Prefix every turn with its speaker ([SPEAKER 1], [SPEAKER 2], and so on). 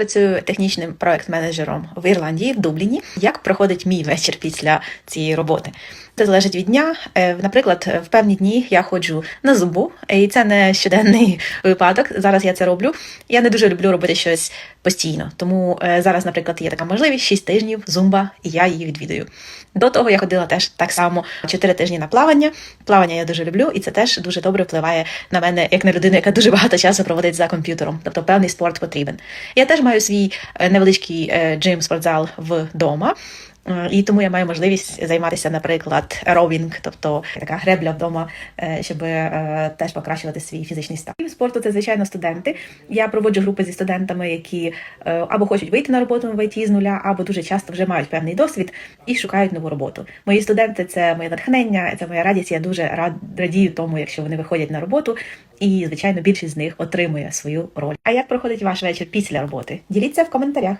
[SPEAKER 1] Працюю технічним проект-менеджером в Ірландії, в Дубліні. Як проходить мій вечір після цієї роботи? Це залежить від дня. Е, Наприклад, в певні дні я ходжу на зумбу, і це не щоденний випадок. Зараз я це роблю. Я не дуже люблю робити щось постійно. Тому е, зараз, наприклад, є така можливість 6 тижнів зумба, і я її відвідую. До того я ходила теж так само 4 тижні на плавання. Плавання я дуже люблю, і це теж дуже добре впливає на мене, як на людину, яка дуже багато часу проводить за комп'ютером. Тобто певний спорт потрібен. Я теж маю свій е, невеличкий е, джим спортзал вдома. Е, І тому я маю можливість займатися, наприклад, ровінг, тобто така гребля вдома, е, щоб е, теж покращувати свій фізичний стан. Спорту це звичайно студенти. Я проводжу групи зі студентами, які або хочуть вийти на роботу в ІТ з нуля, або дуже часто вже мають певний досвід і шукають нову роботу. Мої студенти це моє натхнення, це моя радість. Я дуже рад радію тому, якщо вони виходять на роботу. І, звичайно, більшість з них отримує свою роль. А як проходить ваш вечір після роботи? Діліться в коментарях.